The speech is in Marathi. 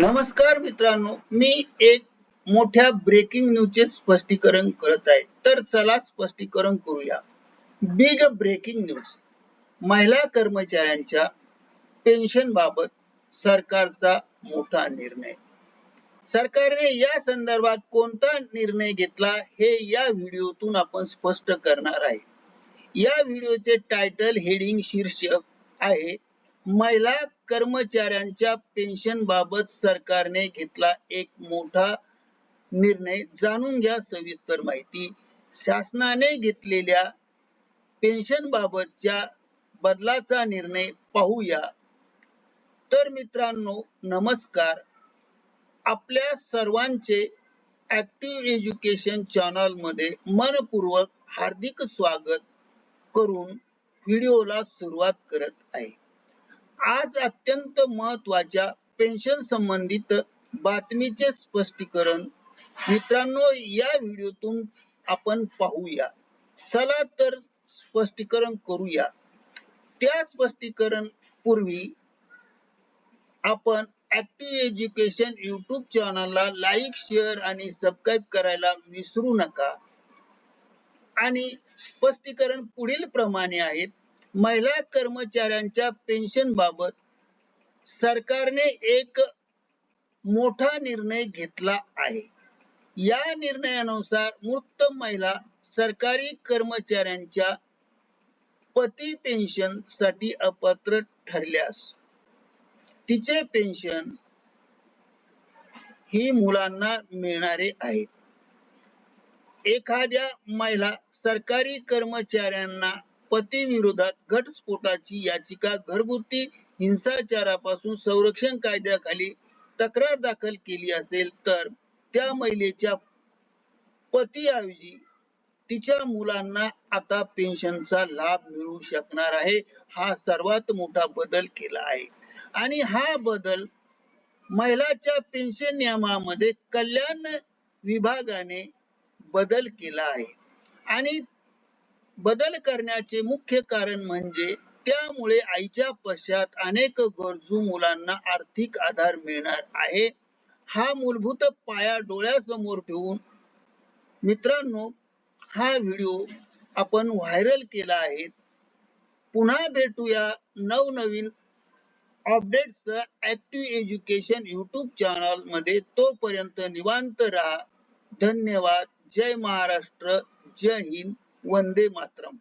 नमस्कार मित्रांनो मी एक मोठ्या ब्रेकिंग न्यूजचे स्पष्टीकरण करत आहे. तर चला स्पष्टीकरण करूया. बिग ब्रेकिंग न्यूज महिला कर्मचाऱ्यांच्या पेन्शन बाबत सरकारचा मोठा निर्णय. सरकारने या संदर्भात कोणता निर्णय घेतला हे या व्हिडिओतून आपण स्पष्ट करणार आहे. या व्हिडिओचे टायटल हेडिंग शीर्षक आहे महिला कर्मचाऱ्यांच्या पेन्शन बाबत सरकारने घेतला एक मोठा निर्णय. जाणून घ्या सविस्तर माहिती. शासनाने घेतलेल्या पेन्शन बाबतच्या बदलाचा निर्णय पाहूया. तर मित्रांनो नमस्कार. आपल्या सर्वांचे ऍक्टिव्ह एज्युकेशन चॅनलमध्ये मनपूर्वक हार्दिक स्वागत करून व्हिडिओला सुरुवात करत आहे. आज अत्यंत महत्त्वाच्या पेन्शन संबंधित बातमीचे स्पष्टीकरण. मित्रांनो या व्हिडिओतून आपण पाहूया. चला तर स्पष्टीकरण करूया. त्या स्पष्टीकरण पूर्वी आपण ऍक्टिव्ह एज्युकेशन युट्यूब चॅनलला लाईक शेअर आणि सबस्क्राईब करायला विसरू नका. आणि स्पष्टीकरण पुढील प्रमाणे आहेत. महिला कर्मचाऱ्यांच्या पेन्शन बाबत सरकारने एक मोठा निर्णय घेतला आहे. या निर्णयानुसार मृत महिला सरकारी कर्मचाऱ्यांच्या पती पेन्शनसाठी अपात्र ठरल्यास तिचे पेन्शन ही मुलांना मिळणारे आहे. एखाद्या महिला सरकारी कर्मचाऱ्यांना पती विरोधात घटस्फोटाची याचिका घरगुती हिंसाचारापासून संरक्षण कायद्याखाली तक्रार दाखल केली असेल तर त्या महिलेच्या पतीऐवजी तिच्या मुलांना आता पेन्शनचा लाभ मिळू शकणार आहे. हा सर्वात मोठा बदल केला आहे. आणि हा बदल महिलाच्या पेन्शन नियमामध्ये कल्याण विभागाने बदल केला आहे. आणि बदल करण्याचे मुख्य कारण म्हणजे त्यामुळे आईच्या पश्चात अनेक गरजू मुलांना आर्थिक आधार मिळणार आहे. हा मूलभूत पाया डोळ्यासमोर ठेवून मित्रांनो हा व्हिडिओ आपण व्हायरल केला आहे. पुन्हा भेटूया नवनवीन अपडेट्स ऍक्टिव्ह एज्युकेशन युट्यूब चॅनलमध्ये. तोपर्यंत निवांत राहा. धन्यवाद. जय महाराष्ट्र. जय हिंद. Vande Matram.